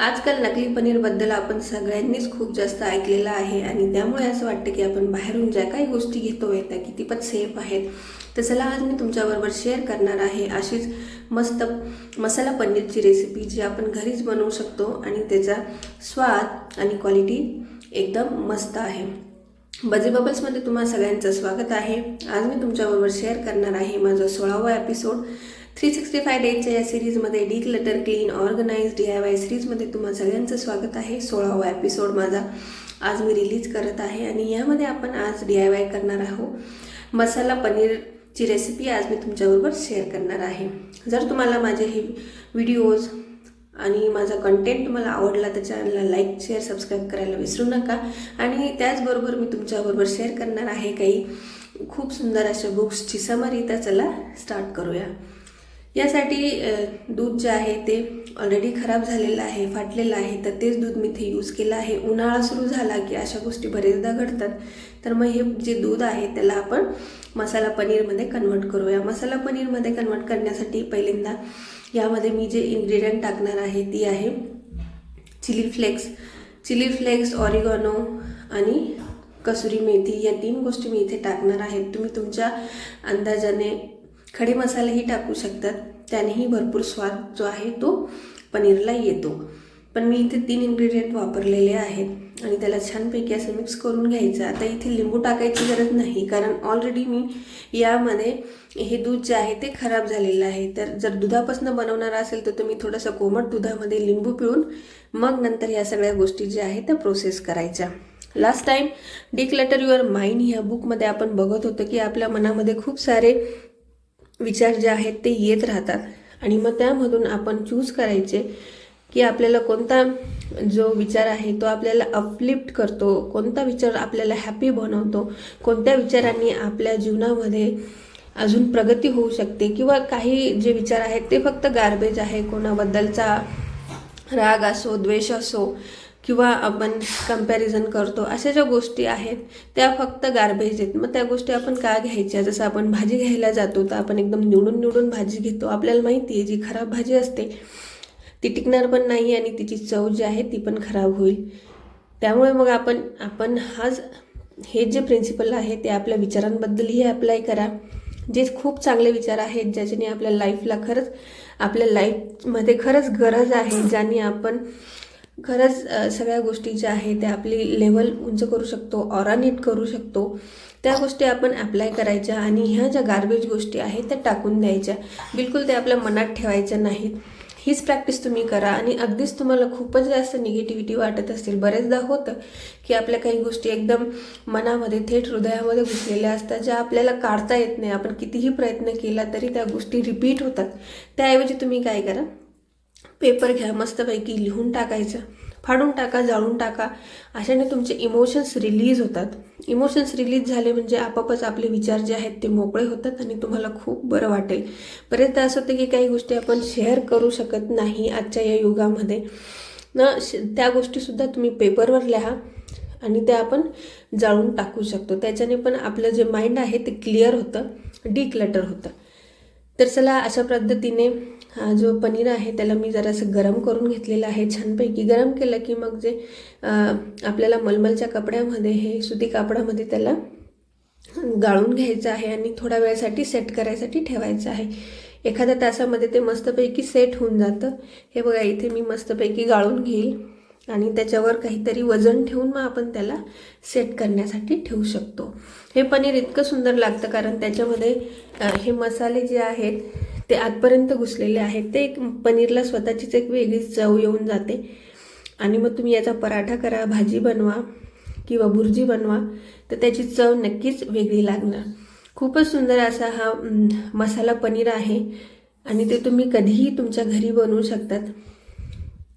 आजकाल नकली पनीरबद्दल आपण सगळ्यांनीच खूप जास्त ऐकलेलं आहे आणि त्यामुळे असं वाटतं की आपण बाहेरून ज्या काही गोष्टी घेतोय त्या कितीपत सेफ आहेत. तर चला आज मी तुमच्याबरोबर शेअर करणार आहे अशीच मस्त मसाला पनीरची रेसिपी जी आपण घरीच बनवू शकतो आणि त्याचा स्वाद आणि क्वालिटी एकदम मस्त आहे. बजे बबल्समध्ये तुम्हा सगळ्यांचं स्वागत आहे. आज मी तुमच्याबरोबर शेअर करणार आहे माझा सोळावा एपिसोड थ्री सिक्स्टी फाय डेजच्या या सिरीजमध्ये declutter clean organise D I Y सिरीजमध्ये तुम्हा सगळ्यांचं स्वागत आहे. सोळावा एपिसोड माझा आज मी रिलीज करत आहे आणि यामध्ये आपण आज डी आय वाय करणार आहोत. मसाला पनीरची रेसिपी आज मी तुमच्याबरोबर शेअर करणार आहे. जर तुम्हाला माझे हे व्हिडिओज आणि माझा कंटेंट तुम्हाला आवडला तर चॅनलला लाईक शेअर सबस्क्राईब करायला विसरू नका. आणि त्याचबरोबर मी तुमच्याबरोबर शेअर करणार आहे काही खूप सुंदर अशा बुक्सची समरी तर चला स्टार्ट करूया. यासाठी दूध जे आहे ते ऑलरेडी खराब झालेलं आहे फाटलेलं आहे तर तेच दूध मी इथे यूज केलं आहे. उन्हाळा सुरू झाला की अशा गोष्टी बरेचदा घडतात. तर मग हे जे दूध आहे त्याला आपण मसाला पनीरमध्ये कन्वर्ट करूया. मसाला पनीरमध्ये कन्वर्ट करण्यासाठी पहिल्यांदा यामध्ये मी जे इन्ग्रेडियंट टाकणार आहे ती आहे chilli flakes chilli flakes oregano आणि कसुरी मेथी या तीन गोष्टी मी इथे टाकणार आहे. तुम्ही तुमच्या अंदाजाने खडे मसालेही टाकू शकतात. त्यानेही भरपूर स्वाद जो आहे तो पनीरला येतो. पण मी इथे तीन इन्ग्रेडियंट वापरलेले आहेत आणि त्याला छानपैकी असं मिक्स करून घ्यायचं. आता इथे लिंबू टाकायची गरज नाही. कारण ऑलरेडी मी यामध्ये हे दूध जे आहे ते खराब झालेलं आहे. तर जर दुधापासून बनवणार असेल तर तुम्ही थोडंसं कोमट दुधामध्ये लिंबू पिळून मग नंतर या सगळ्या गोष्टी ज्या आहेत त्या प्रोसेस करायच्या. Last time declutter your mind ह्या बुकमध्ये आपण बघत होतो की आपल्या मनामध्ये खूप सारे विचार जे आहेत ते येत राहतात. आणि मग त्यामधून आपण चूज करायचे की आपल्याला कोणता जो विचार आहे तो आपल्याला अपलिफ्ट करतो कोणता विचार आपल्याला हॅपी बनवतो कोणत्या विचारांनी आपल्या जीवनामध्ये अजून प्रगती होऊ शकते किंवा काही जे विचार आहेत ते फक्त गार्बेज आहे कोणाबद्दलचा राग असो द्वेष असो किंवा आपण कंपॅरिझन करतो अशा ज्या गोष्टी आहेत त्या फक्त गार्बेज आहेत मग त्या गोष्टी आपण का घ्यायच्या? जसं आपण भाजी घ्यायला जातो तर आपण एकदम निवडून निवडून भाजी घेतो. आपल्याला माहिती आहे जी खराब भाजी असते ती टिकणार पण नाही आणि तिची चव जी आहे ती पण खराब होईल. त्यामुळे मग आपण आपण हाच हे जे प्रिन्सिपल आहे ते आपल्या विचारांबद्दलही अप्लाय करा. जे खूप चांगले विचार आहेत ज्याच्याने आपल्या लाईफला खरंच आपल्या लाईफमध्ये खरंच गरज आहे ज्याने आपण खरंच सगळ्या गोष्टी ज्या आहेत त्या आपली लेवल उंच करू शकतो ऑरा नीट करू शकतो. त्या गोष्टी आपण अप्लाय करायच्या आणि ह्या ज्या गार्बेज गोष्टी आहेत त्या टाकून द्यायच्या. बिलकुल ते आपल्या मनात ठेवायच्या नाहीत. हीच प्रॅक्टिस तुम्ही करा आणि अगदीच तुम्हाला खूपच जास्त निगेटिव्हिटी वाटत असतील बरेचदा होतं की आपल्या काही गोष्टी एकदम मनामध्ये थेट हृदयामध्ये घुसलेल्या असतात ज्या आपल्याला काढता येत नाही. आपण कितीही प्रयत्न केला तरी त्या गोष्टी रिपीट होतात. त्याऐवजी तुम्ही काय करा? पेपर घ्या मस्तपैकी लिहून टाकायचं फाडून टाका जाळून टाका. अशाने तुमचे इमोशन्स रिलीज होतात. इमोशन्स रिलीज झाले म्हणजे आपापच आपले विचार जे आहेत ते मोकळे होतात आणि तुम्हाला खूप बरं वाटेल. बरेचदा असं होतं की काही गोष्टी आपण शेअर करू शकत नाही आजच्या या युगामध्ये. न श- त्या गोष्टीसुद्धा तुम्ही पेपरवर लिहा आणि त्या आपण जाळून टाकू शकतो. त्याच्याने पण आपलं जे माइंड आहे ते क्लिअर होतं डिक्लटर होतं. तर चला अशा पद्धतीने हा जो पनीर आहे त्याला मी जरासं गरम करून घेतलेलं आहे छानपैकी. गरम केलं की मग जे आपल्याला मलमलच्या कपड्यामध्ये हे सुती कापडामध्ये त्याला गाळून घ्यायचं आहे आणि थोड्या वेळासाठी सेट करायसाठी ठेवायचं आहे. एखाद्या तासामध्ये ते मस्तपैकी सेट होऊन जातं. हे बघा इथे मी मस्तपैकी गाळून घेईल आणि त्याच्यावर काहीतरी वजन ठेवून मग आपण त्याला सेट करण्यासाठी ठेवू शकतो. हे पनीर इतकं सुंदर लागतं कारण त्याच्यामध्ये हे मसाले जे आहेत ते आतपर्यंत घुसलेले आहेत. ते एक पनीरला स्वतःचीच एक वेगळी चव येऊन जाते. आणि मग तुम्ही याचा पराठा करा भाजी बनवा किंवा भुर्जी बनवा तर त्याची चव नक्कीच वेगळी लागणार. खूपच सुंदर असा हा मसाला पनीर आहे. आणि ते तुम्ही कधीही तुमच्या घरी बनवू शकतात.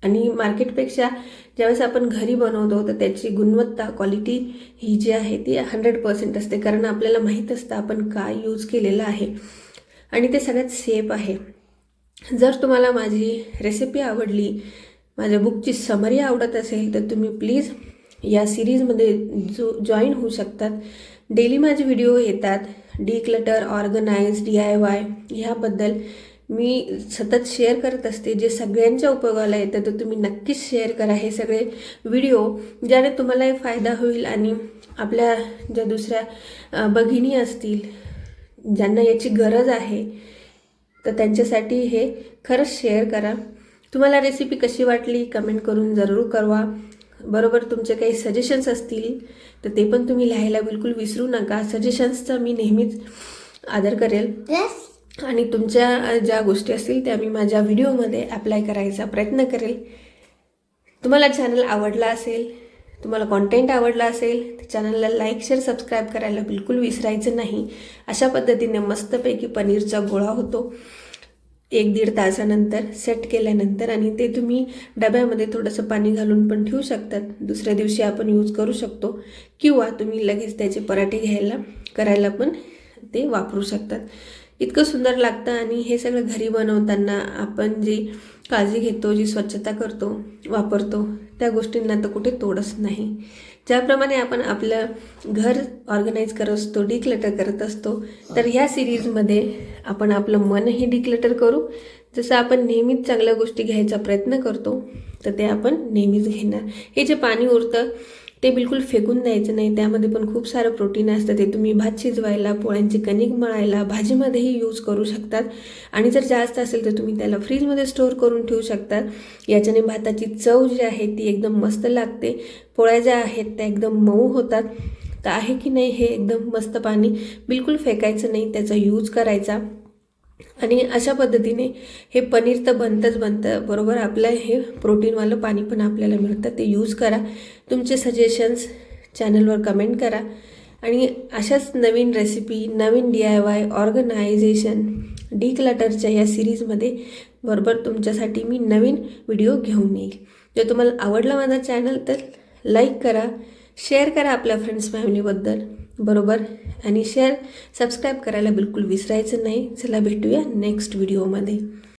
आणि मार्केटपेक्षा ज्यावेळेस आपण घरी बनवतो तर त्याची गुणवत्ता क्वालिटी ही जी आहे ती हंड्रेड पर्सेंट असते. कारण आपल्याला माहीत असतं आपण काय यूज केलेलं आहे. आणि ते सगळ्यात सेफ आहे. जर तुम्हाला माझी रेसिपी आवडली माझ्या बुकची समरी आवडत असेल तर तुम्ही प्लीज या सिरीजमध्ये जो जॉईन होऊ शकतात. डेली माझे व्हिडिओ येतात. Declutter organise D I Y ह्याबद्दल मी सतत शेअर करत असते. जे सगळ्यांच्या उपयोगाला येतं तर तुम्ही नक्कीच शेअर करा. हे सगळे व्हिडिओ ज्याने तुम्हालाही फायदा होईल आणि आपल्या ज्या दुसऱ्या भगिनी असतील ज्यांना याची गरज आहे तर त्यांच्यासाठी हे खरंच शेअर करा. तुम्हाला रेसिपी कशी वाटली कमेंट करून जरूर कळवा. बरोबर तुमचे काही सजेशन्स असतील तर ते पण तुम्ही लिहायला बिलकुल विसरू नका. सजेशन्सचा मी नेहमीच आदर करेल. Yes. आणि तुमच्या ज्या गोष्टी असतील त्या मी माझ्या व्हिडिओमध्ये अप्लाय करायचा प्रयत्न करेल. तुम्हाला चॅनल आवडला असेल तुम्हाला कॉन्टेंट आवडला असेल तर चॅनलला लाईक शेअर सबस्क्राईब करायला बिलकुल विसरायचं नाही. अशा पद्धतीने मस्तपैकी पनीरचा गोळा होतो. एक दीड तासानंतर सेट केल्यानंतर आणि ते तुम्ही डब्यामध्ये थोडंसं पाणी घालून पण ठेवू शकतात. दुसऱ्या दिवशी आपण यूज करू शकतो. किंवा तुम्ही लगेच त्याचे पराठे घ्यायला करायला पण ते वापरू शकतात. इतकं सुंदर लागतं आणि हे सगळं घरी बनवताना आपण जी काळजी घेतो जी स्वच्छता करतो वापरतो त्या गोष्टींना तर कुठे तोडच नाही. ज्याप्रमाणे आपण आपलं घर ऑर्गनाईज करत असतो डिक्लटर करत असतो तर ह्या सिरीजमध्ये आपण आपलं मनही डिक्लटर करू. जसं आपण नेहमीच चांगल्या गोष्टी घ्यायचा प्रयत्न करतो तर ते आपण नेहमीच घेणार. हे जे पाणी उरतं ते बिलकुल फेकून द्यायचं नाही. त्यामध्ये पण खूप सारं प्रोटीन असतं. ते तुम्ही भात शिजवायला पोळ्यांची कणिक मळायला भाजीमध्येही यूज करू शकतात. आणि जर जास्त असेल तर तुम्ही त्याला फ्रीजमध्ये स्टोअर करून ठेवू शकतात. याच्याने भाताची चव जी आहे ती एकदम मस्त लागते. पोळ्या ज्या आहेत त्या एकदम मऊ होतात. तर आहे की नाही हे एकदम मस्त पाणी. बिलकुल फेकायचं नाही त्याचा यूज करायचा. आणि अशा पद्धतीने हे पनीर तर बनतंच बनतं. बरोबर? आपलं हे प्रोटीनवालं पाणी पण आपल्याला मिळतं. ते यूज करा. तुमचे सजेशन्स चॅनलवर कमेंट करा. आणि अशाच नवीन रेसिपी नवीन डी आय वाय ऑर्गनायझेशन डी क्लटरच्या या सिरीजमध्ये बरोबर तुमच्यासाठी मी नवीन व्हिडिओ घेऊन येईल. जर तुम्हाला आवडला माझा चॅनल तर लाईक करा. शेअर करा आपल्या फ्रेंड्स फॅमिलीबद्दल बरोबर? आणि शेअर सबस्क्राईब करायला बिलकुल विसरायचं नाही. चला भेटूया नेक्स्ट व्हिडिओमध्ये